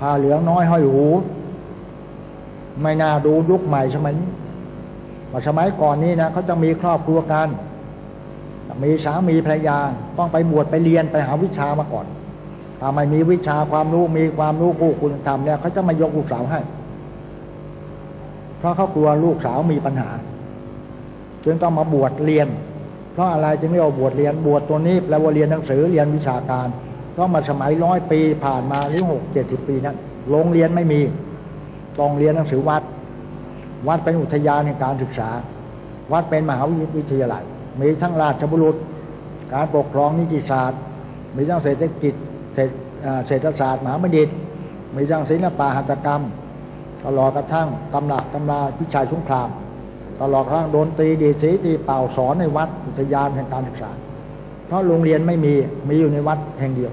ผ้าเหลืองน้อยห้อยหู ไม่น่าดูยุคใหม่สมัยนี้ว่าสมัยก่อนนี้นะเขาจะมีครอบครัวกันมีสามีภรรยาต้องไปบวชไปเรียนไปหาวิชามาก่อนถ้าไม่มีวิชาความรู้มีความรู้คู่คุณธรรมเนี่ยเขาจะไม่ยกลูกสาวให้ เพราะเขากลัวลูกสาวมีปัญหา จึงต้องมาบวชเรียน เพราะอะไรจึงไม่เอาบวชเรียนบวชตัวนี้แปลว่าเรียนหนังสือเรียนวิชาการ เพราะมาสมัยร้อยปีผ่านมาหรือหกเจ็ดสิบปีนั้นโรงเรียนไม่มีต้องเรียนหนังสือวัด วัดเป็นอุทยานในการศึกษา วัดเป็นมหาวิทยาลัย มีทั้งราชบุรุษ การปกครองนิติศาสตร์ มีทั้งเศรษฐกิจเศรษฐศาสตร์มหาบัณฑิต มีทั้งศิลปะหัตถกรรม ตลอดกระทั่งตำหนักตำราพิชัยสงคราม ตลอดกระทั่งดนตีดีสีตีเป่าสอนในวัดอุทยานแห่งการศึกษา เพราะโรงเรียนไม่มีมีอยู่ในวัดแห่งเดียว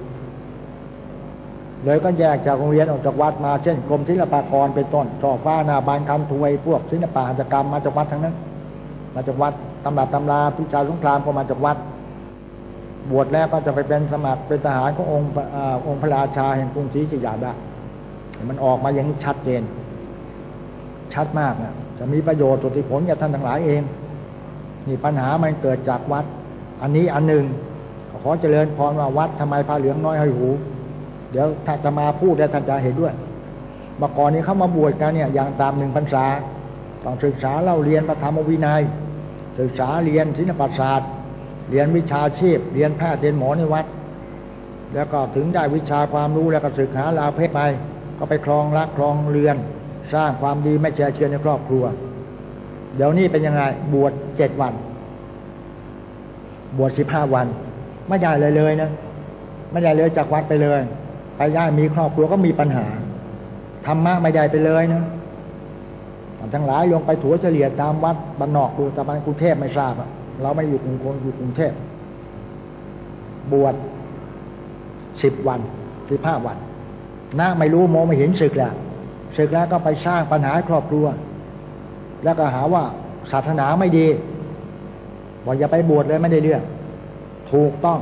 เลยก็แยกจากโรงเรียนออกจากวัดมาเช่นกรมศิลปากรเป็นต้นช่อฟ้านาบานคำถวยพวกศิลปะหัตถกรรมมาจากวัดทั้งนั้น มาจากวัดตำหนักตำราพิชัยสงครามก็มาจากวัด บวชแล้วก็จะไปเป็นสมัครเป็นทหารขององค์องค์พระราชาแห่งกรุงศรีอยุธยาได้มันออกมาอย่างชัดเจน ชัดมากนะจะมีประโยชน์สุดผลกับท่านทั้งหลายเองนี่ปัญหามันเกิดจากวัด อันนี้อันหนึ่งขอเจริญพรว่าวัดทำไมพาเหลืองน้อยห้หู ดี๋ยวถ้าจะมาพูดแล้วท่านจะเห็นด้วยเมื่อก่อนนี้เขามาบวชกันเนี่ย อย่างตามหนึ่งพรรษาต้องศึกษาเล่าเรียนพระธรรมวินัย ศึกษาเรียนศิลปศาสตร์ เรียนวิชาชีพ เรียนแพทย์เรียนหมอในวัด แล้วก็ถึงได้วิชาความรู้แล้วก็ศึกษาลาเพศไป ก็ไปครองรักครองเรือน สร้างความดีไม่แช่เชื่อในครอบครัว เดี๋ยวนี้เป็นยังไงบวชเจ็ดวัน บวชสิบห้าวัน ไม่ได้เลยเลยนะไม่ได้เลยจากวัดไปเลย ไปย่ามีครอบครัวก็มีปัญหาธรรมะไม่ได้ไปเลยนะทั้งหลายลงไปถัวเฉลี่ยตามวัดบ้านนอกดูแต่บ้านกรุงเทพไม่ทราบอะเราไม่อยู่กรุงคนอยู่กรุงเทพบวชสิบวันสิบห้าวันน้าไม่รู้โมไม่เห็นศึกแล้วศึกแล้วก็ไปสร้างปัญหาครอบครัว แล้วก็หาว่าศาสนาไม่ดีบอกอย่าไปบวชเลยไม่ได้เรื่อง ถูกต้อง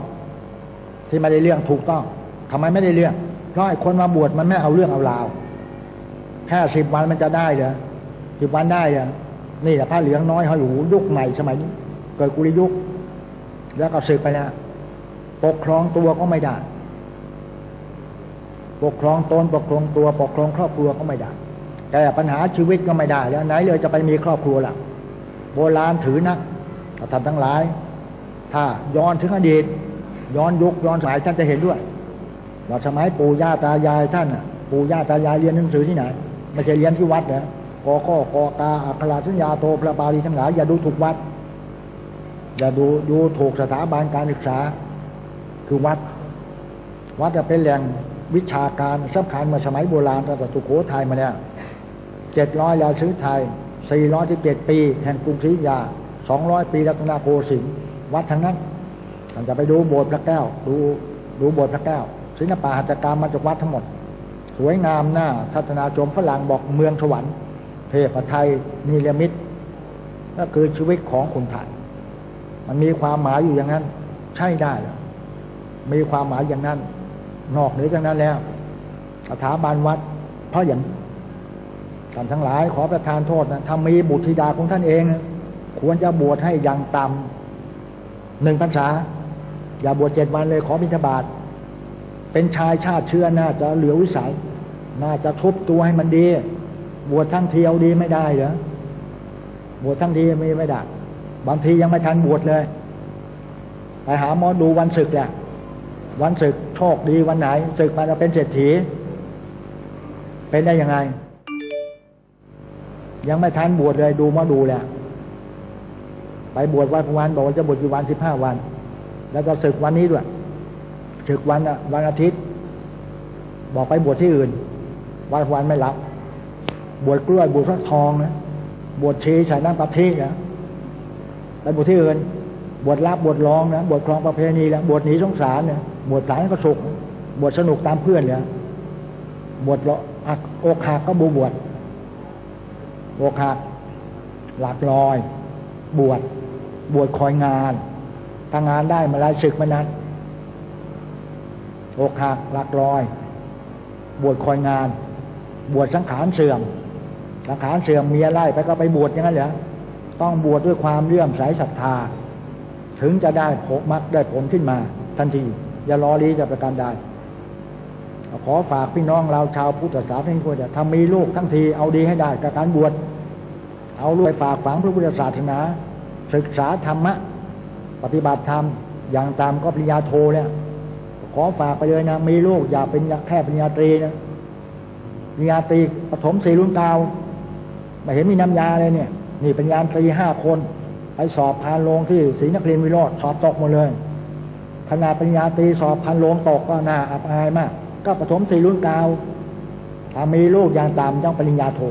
ที่ไม่ได้เรื่องถูกต้อง ทำไมไม่ได้เรื่อง เพราะไอ้คนมาบวชมันไม่เอาเรื่องเอาราว แค่สิบวันมันจะได้เหรอสิบวันได้เหรอนี่แหละพระเหลืองน้อยเขาอยู่ยุคใหม่สมัยนี้ เกิดกุริยุค แล้วก็สึกไปแล้วปกครองตัวก็ไม่ได้ ปกครองตนปกครองตัว ปกครองครอบครัวก็ไม่ได้แก้ปัญหาชีวิตก็ไม่ได้ แล้วไหนเลยจะไปมีครอบครัวล่ะ โบราณถือนักท่านทั้งหลาย ถ้าย้อนถึงอดีต ย้อนยุคย้อนสมัยท่านจะเห็นด้วย ว่าสมัยปู่ย่าตายายท่านน่ะ ปู่ย่าตายายเรียนหนังสือที่ไหนไม่ใช่เรียนที่วัดนะกอข้อกอกาอัคราสัญญาโตพระบาลีทั้งหลายอย่าดูถูกวัด อย่าดูดูถูกสถาบันการศึกษา คือวัด วัดจะเป็นแหล่งวิชาการสำคัญมาสมัยโบราณตั้งแต่สุโขทัยมาแล้วเจ็ดร้อยยาซื้อไทยสี่ร้อยที่เจ็ดปี แห่งกรุงศรีอยุธยาสองร้อยปีรัตนโกสินทร์วัดทั้งนั้นท่านจะไปดูโบสถ์พระแก้ว ดูดูโบสถ์พระแก้ว ศิลปะหัตถกรรมมาจากวัดทั้งหมด สวยงามหน้าทัศนาชมฝรั่งบอกเมืองสวรรค์เทพไทยนิรมิตก็คือชีวิตของคนไทยมันมีความหมายอยู่อย่างนั้น ใช่ได้หรอมีความหมายอย่างนั้น นอกเหนือจากนั้นแล้วสถาบันวัด เพราะอย่างท่านทั้งหลายขอประทานโทษนะถ้ามีบุตรธิดาของท่านเอง ควรจะบวชให้อย่างต่ำหนึ่งพรรษา อย่าบวชเจ็ดวันเลยขอบิณฑบาต เป็นชายชาติเชื้อน่าจะเหลือวิสัย น่าจะทุบตัวให้มันดี บวชทั้งเทีเอาดีไม่ได้เหรอบวชทั้งทีไม่ไม่ได้ บางทียังไม่ทันบวชเลย ไปหาหมอดูวันศึกแหละวันศึกโชคดีวันไหนศึกมาจะเป็นเศรษฐี เป็นได้ยังไง ยังไม่ทันบวชเลยดูหมอดูแหละไปบวชวันวันบอกว่าจะบวชกี่วันสิบห้าวัน แล้วก็ศึกวันนี้ด้วย ศึกวันวันอาทิตย์ บอกไปบวชที่อื่น วันวันไม่รับ บวชกล้วยบวชฟักทองนะบวชชีใส่น้ำปลาทีนะไปบวชที่อื่น บวชรับบวชรองนะบวชครองประเพณีแล้วบวชหนีสงสารเนี่ยบวชสายก็สุข บวชสนุกตามเพื่อนเนี่ยบวชอกอกหักก็บูบวชอกหักหลักลอย บวชบวชคอยงานถ้างานได้มาลายศึกมานั้น อกหักหลักลอย บวชคอยงาน บวชสังขารเสื่อม สังขารเสื่อมเมียไล่ไปก็ไปบวชอย่างนั้นเหรอต้องบวชด้วยความเลื่อมใสศรัทธา ถึงจะได้ผลมักได้ผลขึ้นมา ทันที อย่ารอรีจะประการใดขอฝากพี่น้องเราชาวพุทธศาสนิกชนถ้ามีลูกทั้งทีเอาดีให้ได้กับการบวชเอาลูกไปฝากฝังพระพุทธศาสนาศึกษาธรรมะ ปฏิบัติธรรมอย่างตามก็ปริญญาโทเนี่ย ขอฝากไปเลยนะ มีลูกอย่าเป็นแค่ปริญญาตรีนะปริญญาตรีปฐมสี่รุ่นเก่าไม่เห็นมีน้ำยาเลยเนี่ย นี่ปริญญาตรีห้าคนไปสอบพานโรงที่ศรีนครินทร์วิโรธสอบตกหมดเลยขนาดปริญญาตรีสอบพันโรงตกก็น่าอับอายมาก ก็ปฐมสี่รุ่นเก่าถ้ามีลูกอย่างต่ำต้องปริญญาโท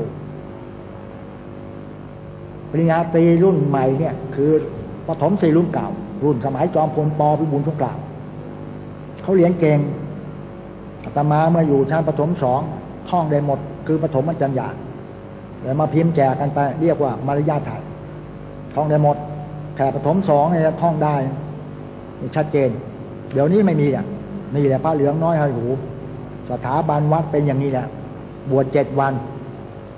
ปริญญาตรีรุ่นใหม่เนี่ย คือปฐมสี่รุ่นเก่า รุ่นสมัยจอมพลปพิบูลสงคราม เขาเรียนเก่งอาตมาเมื่ออยู่ชั้นปฐมสองท่องได้หมด คือปฐมมัจญญาแล้วมาพิมพ์แจกกันไป เรียกว่ามารยาทไทยท่องได้หมดแค่ปฐมสองเนี่ยท่องได้ชัดเจน เดี๋ยวนี้ไม่มีอะนี่แหละพระเหลืองน้อยให้หู สถาบันวัดเป็นอย่างนี้แหละบวชเจ็ดวัน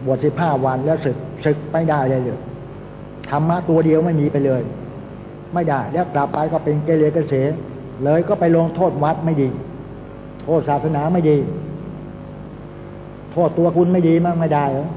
บวชสิบห้าวันแล้วศึกศึกไม่ได้เลยเลยธรรมะตัวเดียวไม่มีไปเลย ไม่ได้แล้วกลับไปก็เป็นเกเรเกษ เลยก็ไปลงโทษวัดไม่ดี โทษศาสนาไม่ดี โทษตัวคุณไม่ดีมากไม่ได้เหรอ